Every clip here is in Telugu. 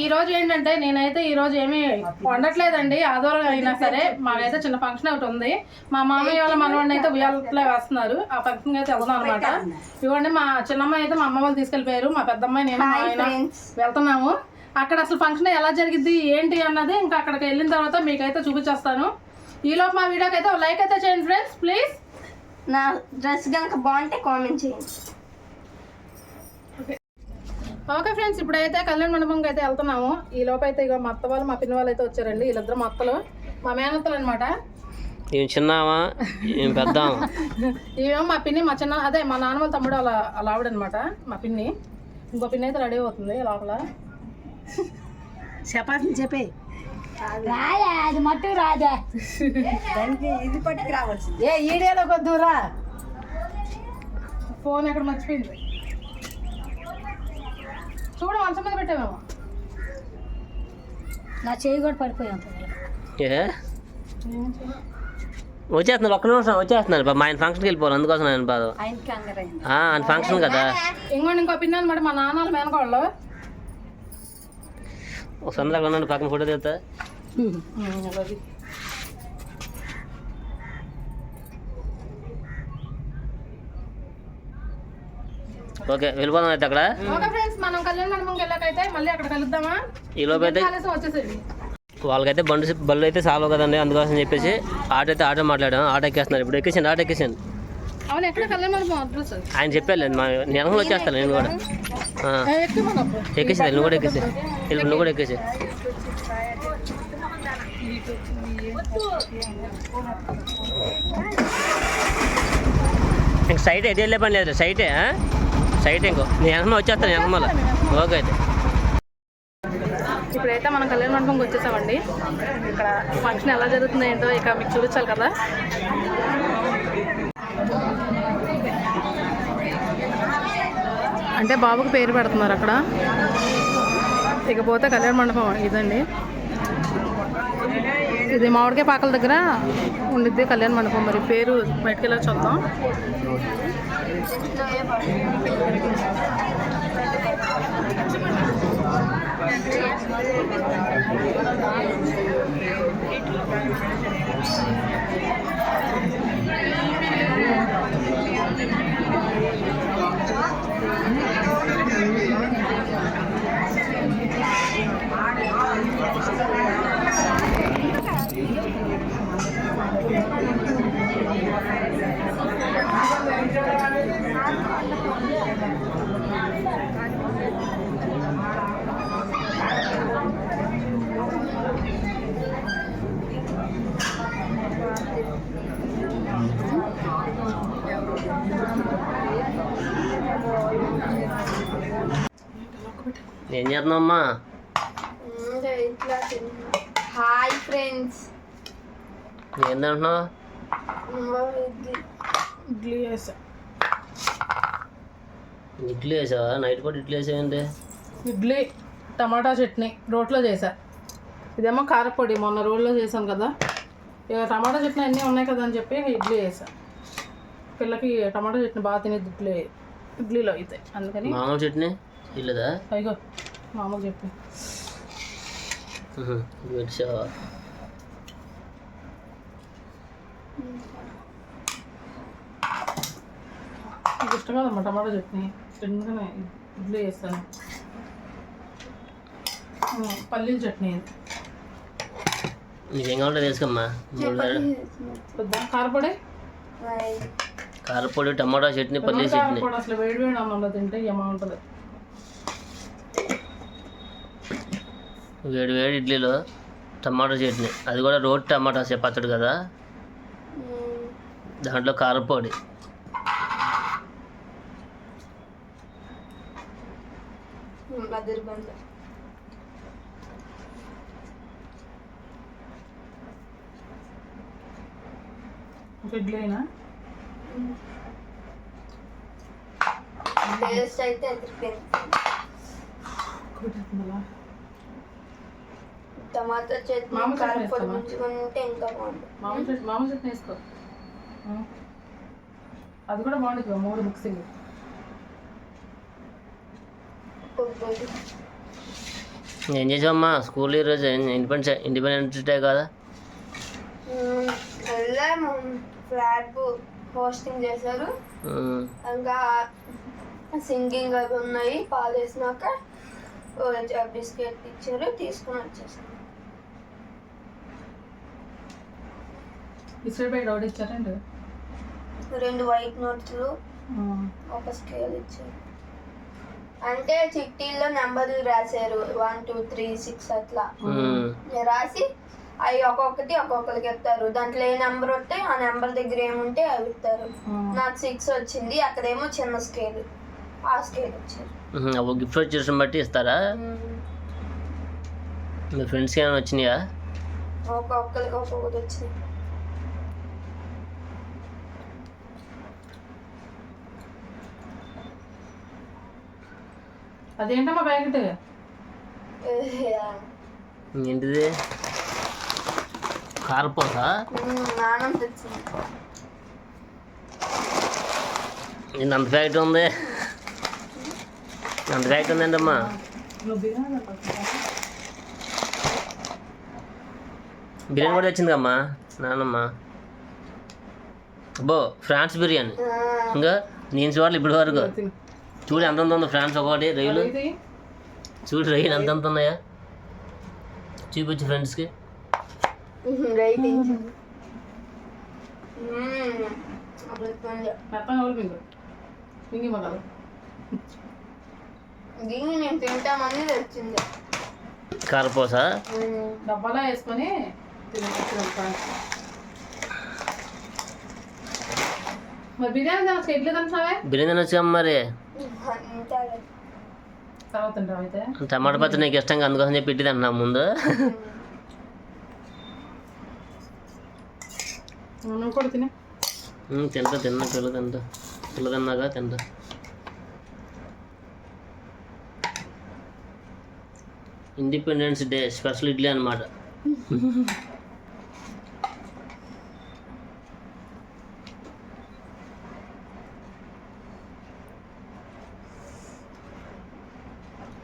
ఈ రోజు ఏంటంటే నేనైతే ఈ రోజు ఏమీ వండట్లేదండి. ఆదివారం అయినా సరే మాకైతే చిన్న ఫంక్షన్ ఒకటి ఉంది. మా మామయ్య వాళ్ళ మనవాడిని అయితే ఉయ్యాలట్లో వేస్తున్నారు. ఆ ఫంక్షన్ అయితే వెళ్దాం అనమాట ఇవ్వండి మా చిన్నమ్మాయి అయితే మా అమ్మ వాళ్ళు తీసుకెళ్ళిపోయారు. మా పెద్దమ్మాయి నేను ఆయన వెళ్తున్నాము. అక్కడ అసలు ఫంక్షన్ ఎలా జరిగింది ఏంటి అన్నది ఇంకా అక్కడికి వెళ్ళిన తర్వాత మీకైతే చూపించేస్తాను. ఈలోపు మా వీడియోకి అయితే లైక్ అయితే చేయండి ఫ్రెండ్స్ ప్లీజ్ నా డ్రెస్ కనుక బాగుంటే కామెంట్ చేయండి. ఓకే ఫ్రెండ్స్ ఇప్పుడైతే కళ్యాణ మండపంకి అయితే వెళ్తున్నాము. ఈ లోపు అయితే ఇక మా అత్త వాళ్ళు మా పిన్ని వాళ్ళు అయితే వచ్చారండి. వీళ్ళిద్దరు మా అత్తలు మా మేనత్తలు అనమాట ఏం చిన్నామా ఏం పెద్దామా ఇవేమో మా పిన్ని మా చిన్న అదే మా నాన్న వాళ్ళ తమ్ముడు అలా అలా ఆవిడనమాట మా పిన్ని. ఇంకో పిన్ని అయితే రెడీ అవుతుంది లోపల. చపాతీని చెప్పే. రాదా అది మట్టు రాదా. దానికి ఇది పట్టుకు రావాల్సింది. ఏ ఈడేలో కొద్దురా ఫోన్ ఎక్కడ మర్చిపోయింది? చూడ మంచం మీద పెట్టామేమో నా చేయి కూడా పడిపోయాం వచ్చేస్తున్నారు ఒక్క నిమిషం వచ్చేస్తున్నారు. పాపం. మా ఆయన ఫంక్షన్కి వెళ్ళిపోవాలి అందుకోసం ఆయన బాధ ఆయన ఫంక్షన్ కదా. ఇంకోటి ఇంకో పిన్ని అనమాట మా నాన్న వాళ్ళ మేనకోళ్ళు ఒక ఉన్నాను పక్కన ఫోటో తీస్తా ఓకే వెళ్ళిపోదాం అయితే అక్కడ. ఈ లోపు అయితే వాళ్ళకైతే బండి బళ్ళు అయితే సాల్వ్ కదండి అందుకోసం చెప్పేసి ఆటో అయితే ఆటో మాట్లాడాం. ఆటో ఎక్కేస్తున్నారు. ఇప్పుడు ఎక్కేసాను ఆటో ఎక్కేసాను ఆయన చెప్పారు మా నేను వచ్చేస్తాను నేను కూడా. ఎక్కేసి నువ్వు కూడా ఎక్కేసి నువ్వు కూడా ఎక్కేసి. ఇంక సైట్ ఎటు వెళ్ళే పని లేదు సైటే? సైట్ ఇంకో నేను వెనకమ వచ్చేస్తాను వెనకమాల ఓకే అయితే. ఇప్పుడైతే మనం కళ్యాణ మండపంకి వచ్చేసామండి. ఇక్కడ ఫంక్షన్ ఎలా జరుగుతుందో ఏంటో ఇక మీకు చూపించాలి కదా. అంటే బాబుకి పేరు పెడుతున్నారు అక్కడ. ఇకపోతే కళ్యాణ మండపం ఇదండి. ఇది మామిడికాయ పాకల దగ్గర ఉండిద్ది కళ్యాణ మండపం. మరి పేరు బయటకు వెళ్ళి చూద్దాం. ఏం చేస్తున్నావమ్మా ఇట్లా హాయ్ ఫ్రెండ్స్. ఏందంటున్నావు ఇడ్లీ. వేసా ఇడ్లీ వేసావా నైట్ పూట ఇడ్లీ వేసావేంటి ఇడ్లీ టమాటా చట్నీ రోట్లో చేశా ఇదేమో కారపొడి మొన్న రోడ్లో చేసాం కదా. ఇక టమాటా చట్నీ అన్నీ ఉన్నాయి కదా అని చెప్పి ఇడ్లీ వేసా పిల్లకి టమాటా చట్నీ బాగా తినేది ఇడ్లీ ఇడ్లీలో అయితే. అందుకని మామూలు చట్నీ? ఇల్లుదా అయ్యో మామూలు చట్నీ పెట్టావా నాకు ఇష్టం కదమ్మా టమాటా చట్నీ. ఎందుకనే ఇడ్లీ వేస్తాను ఉమ్, పల్లీల చట్నీ. నీకేం కావాలంటే తీసుకోమ్మా వద్దా? కారపొడి? కారపొడి టమాటా చట్నీ పల్లి చట్నీ. అసలు వేడి వేడి అన్నంలో తింటే ఏమో ఉంటుంది. వేడి వేడి ఇడ్లీలో టమాటా చట్నీ. అది కూడా రోడ్ టమాటా పచ్చడి కదా? దాంట్లో కారపొడి టేస్ట్ అయితే టమాటా చట్నీ కారపొడి వేస్తావా? ముంచుకుంటే ఇంకా బాగుంది మామూలు చట్నీ మామూలు చట్నీ వేసుకో. అది కూడా బాగుంటుంది మూడు మిక్సింగ్. ఏం చేసావమ్మా? స్కూల్ ఈరోజు ఇండిపెండెన్స్ ఇండిపెండెన్స్ డే కదా? మ్మ్. వెళ్ళాము. ఫ్లాగ్ హోస్టింగ్ చేశారు. ఇంకా సింగింగ్ అవి ఉన్నాయి. పాలు వేసినాక బిస్కెట్ ఇచ్చారు తీసుకొని వచ్చేసాను బిస్కెట్ ప్యాకెట్ ఒకటి ఇచ్చారండి? రెండు వైట్ నోట్స్లు ఒక స్కేల్ ఇచ్చారు. అంటే చిట్టీల్లో నెంబర్లు రాశారు వన్ టూ త్రీ సిక్స్ అట్లా. రాసి అవి ఒక్కొక్కటి ఒక్కొక్కరికి ఇస్తారు. దాంట్లో ఏ నెంబర్ వస్తే ఆ నెంబర్ దగ్గర ఏముంటే అవి ఇస్తారు. నాకు సిక్స్ వచ్చింది అక్కడేమో చిన్న స్కేల్ ఆ స్కేల్ ఇచ్చారు. గిఫ్ట్ వచ్చేసిన బట్టి ఇస్తారా? మీ ఫ్రెండ్స్కి ఏమైనా వచ్చినాయా? ఒక్కొక్కరికి ఒక్కొక్కటి వచ్చింది అదేంటమ్మా ప్యాకెట్? ఏంటిది? కారపోసా? నానం తెచ్చింది. నేను అంత ప్యాకెట్ ఉంది? అంత ప్యాకెట్ ఉందంటమ్మా నువ్వు బిర్యానీ కూడా తెచ్చింది అమ్మా నానమ్మ. అబ్బో ఫ్రాన్స్ బిర్యానీ. ఇంకా నేను చూడాలి ఇప్పటి వరకు. చూడు ఎంత ఉందో ఫ్రాన్స్ ఒకటి రొయ్యలు ఇది చూడు రొయ్యలు ఎంత ఎంత ఉన్నాయా? చూపించు ఫ్రెండ్స్కి. దీన్ని నేను తింటామని తెచ్చింది. కారపోసా? డబ్బాలో వేసుకొని మరి బిర్యానీ బిర్యానీ తినొచ్చు మరి. టమాటా పచ్చడి నీకు ఇష్టంగా అందుకోసం చెప్పి ఇట్టి తింటున్నా ముందు. తింటా తిన్నా పిల్ల తింటా. పిల్ల తిన్నాగా తింటా. ఇండిపెండెన్స్ డే స్పెషల్ ఇడ్లీ అనమాట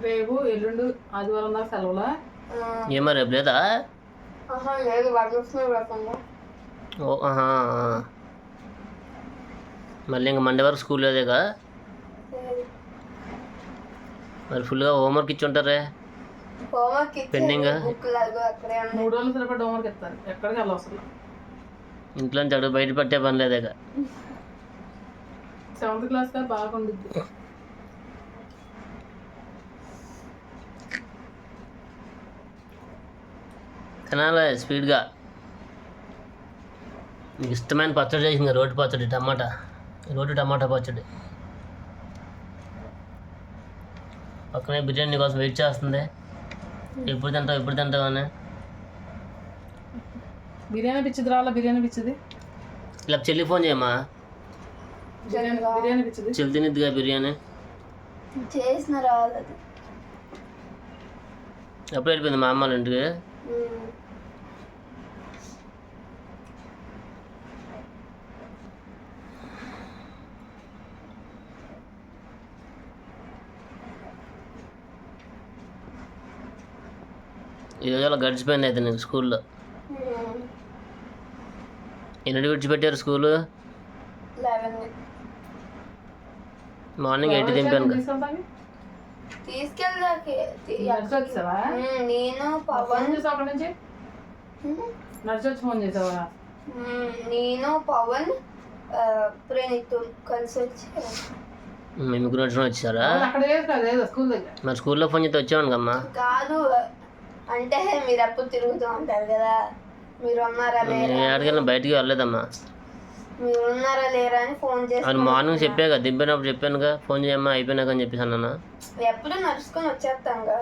రేపు ఎల్లుండి ఆదివారం దాకా సెలవులా ఏమో రేపు లేదా? లేదు వరలక్ష్మి ఓ ఆహా. మళ్ళీ ఇంకా మండే వరకు స్కూల్ లేదేగా? మరి ఫుల్గా హోంవర్క్ ఇచ్చి ఉంటారే? హోంవర్క్ Pending ఆ? ఇచ్చి బుక్ లాగా అక్కడే ఉన్నాయి మూడు రోజులు సరిపడా హోంవర్క్ ఇస్తారు. ఎక్కడికి వెళ్ళవసరం ఇంట్లో నుంచి అడుగు బయట పట్టే పని లేదేగా? సెవెంత్ క్లాస్ బాగుండిద్ది తినాలి స్పీడ్గా. నీకు ఇష్టమైన పచ్చడి చేసింది రోటి పచ్చడి టమాటా. రోటి టమాటా పచ్చడి. పక్కనే బిర్యానీ కోసం వెయిట్ చేస్తుంది. ఎప్పుడు తింటావు ఎప్పుడు తింటావు అని. బిర్యానీ పిచ్చిది రాలా బిర్యానీ పిచ్చిది? ఇలా చెల్లి ఫోన్ చేయమ్మా. బిర్యానీ బిర్యానీ పిచ్చిది? చెల్లి తినిద్దిగా బిర్యానీ. చేసిన రాలేదు. ఎప్పుడు వెళ్ళిపోయింది మా అమ్మ ఇంటికి? ఉమ్. ఈ రోజు అలా గడిచిపోయింది అయితే నీకు స్కూల్లో. ఎన్నిటి విడిచిపెట్టారు స్కూలు? మార్నింగ్ ఎయిట్ దింపాను నేను పవన్. నేను ప్రణీత్ కలిసి వచ్చి. మీ ముగ్గురు వచ్చిన వచ్చారా? అవును, అక్కడ లేదు కదా ఏదో స్కూల్ దగ్గర. మరి స్కూల్లో ఫోన్ చేస్తే వచ్చాను కమ్మా కాదు అంటే మీరు ఎప్పుడు తిరుగుతూ ఉంటారు కదా. మీరు ఉన్నారా లేరా నేను ఎక్కడికైనా బయటికి వెళ్ళలేదమ్మా. మీరు ఉన్నారా లేరా అని ఫోన్ చేసి మార్నింగ్ చెప్పాక దింపినప్పుడు చెప్పానుగా ఫోన్ చేయమ్మా అయిపోయినాక అని చెప్పేసి అన్నా ఎప్పుడు నడుచుకొని వచ్చేస్తాం కదా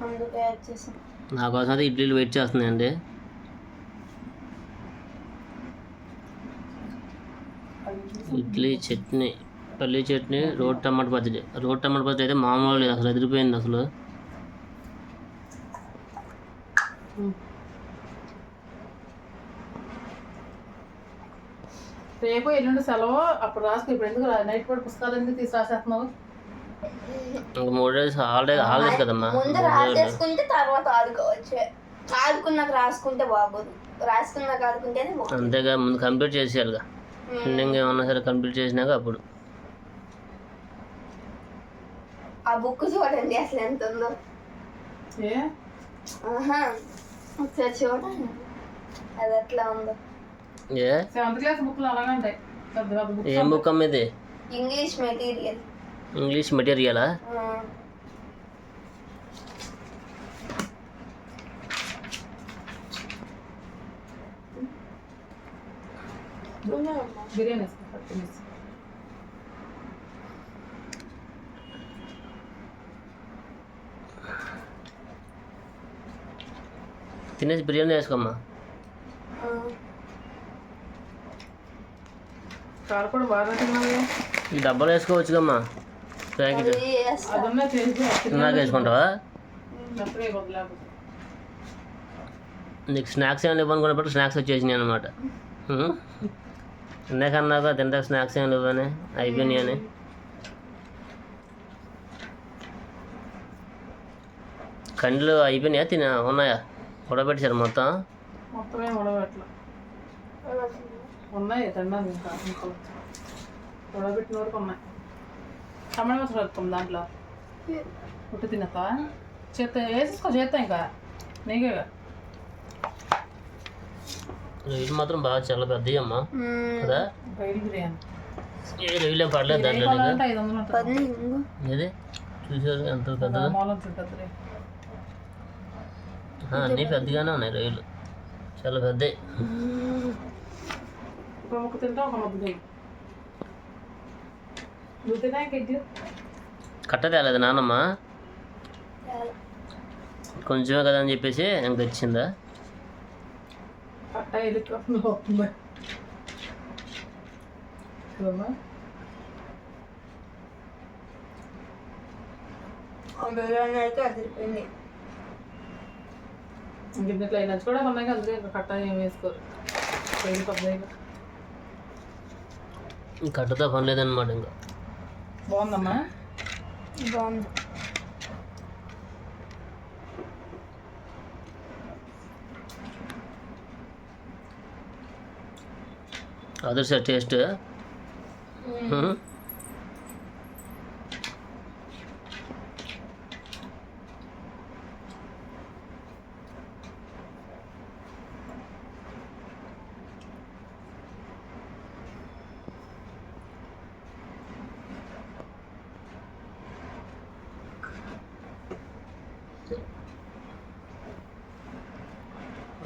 అందుకే వచ్చేసాం. నా కోసం అయితే ఇడ్లీలు వెయిట్ చేస్తున్నాయండి. ఇడ్లీ చట్నీ. పల్లీ చట్నీ రోడ్ టమాటా పచ్చడి. రోడ్ టమాటా పచ్చడి అయితే మామూలు లేదు అసలు ఎదిరిపోయింది అసలు. రేపు ఎల్లుండి సెలవు అప్పుడు రాసుకో ఇప్పుడు ఎందుకు నైట్ పూట పుస్తకాలు ఎందుకు తీసి రాసేస్తున్నావు ఇంక మూడు డేస్ హాలిడే హాలిడేస్ కదమ్మా. ముందు రాసేసుకుంటే తర్వాత ఆడుకోవచ్చు ఆడుకున్నాక రాసుకుంటే బాగోదు. రాసుకున్నాక ఆడుకుంటేనే బాగుంది అంతేగా ముందు కంప్లీట్ చేసేయాలిగా. పెండింగ్ ఏమన్నా సరే కంప్లీట్ చేసినాక అప్పుడు. ఆ బుక్ చూడండి అసలు ఎంత ఉందో. ఏ? ఆహా ఒకసారి చూడండి. అది ఎట్లా ఉందో. ఏ? సెవెంత్ క్లాస్ బుక్లు అలాగే ఉంటాయి. ఏం బుక్ అమ్మ ఇది ఇంగ్లీష్ మెటీరియల్. ఇంగ్లీష్ మెటీరియలా? బిర్యానీ వేసుకో పట్టు వేసి. తినేసి బిర్యానీ వేసుకోమ్మా ఈ డబ్బాలు వేసుకోవచ్చుగమ్మా ప్యాకెట్. అది ఉన్నా చేసి నాకు వేసుకుంటావా? నీకు స్నాక్స్ ఏమైనా ఇవ్వనుకున్నప్పుడు స్నాక్స్ వచ్చేసినాయి అనమాట ఇందాకన్నాక తింటా స్నాక్స్ ఏమైనా ఇవ్వని? అయిపోయినాయి అని. కండ్లు అయిపోయినాయా? తిన? ఉన్నాయా? ఉడబెట్టారు మొత్తం? మొత్తమే ఉడబెట్ల. ఉన్నాయి తిన్నాను ఇంకా ఇంకా ఉడబెట్టిన వరకు ఉన్నాయి. టమాటా మసాలా దాంట్లో. పుట్టి తినేస్తావా చేత వేసేసుకో చేస్తా ఇంకా. నీకే రొయ్యలు మాత్రం బాగా చాలా పెద్దవి అమ్మా. కదా? ఏ రొయ్యలు ఏం పడలేదు దాంట్లో ఏది? చూసారు ఎంత ఆ, అన్నీ పెద్దగానే ఉన్నాయి రొయ్యలు. చాలా పెద్దవి ఒక తింటా ఒక కట్ట తేలేదు నాన్నమ్మ కొంచెమే కదా అని చెప్పేసి ఇంక తెచ్చిందా? అయితే అదిరిపోయింది. ఇట్లా అయినా కూడా ఉన్నాయి అందుకే ఇంకా కట్ట ఏం వేసుకోరు. కట్టతో పని లేదనమాట ఇంకా. బాగుందమ్మా? బాగుంది. అదర్ సార్ టేస్ట్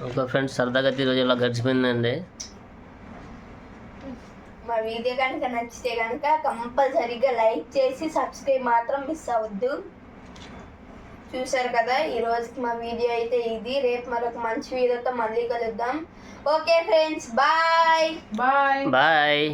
ఇంకా ఫ్రెండ్స్ సరదాగా ఈరోజు ఇలా గడిచిపోయిందండి. మా వీడియో కనుక నచ్చితే కనుక కంపల్సరీగా లైక్ చేసి సబ్స్క్రైబ్ మాత్రం మిస్ అవ్వద్దు. చూసారు కదా ఈ రోజుకి మా వీడియో అయితే ఇది. రేపు మరొక మంచి వీడియోతో మళ్ళీ కలుద్దాం. Okay friends bye. Bye. Bye.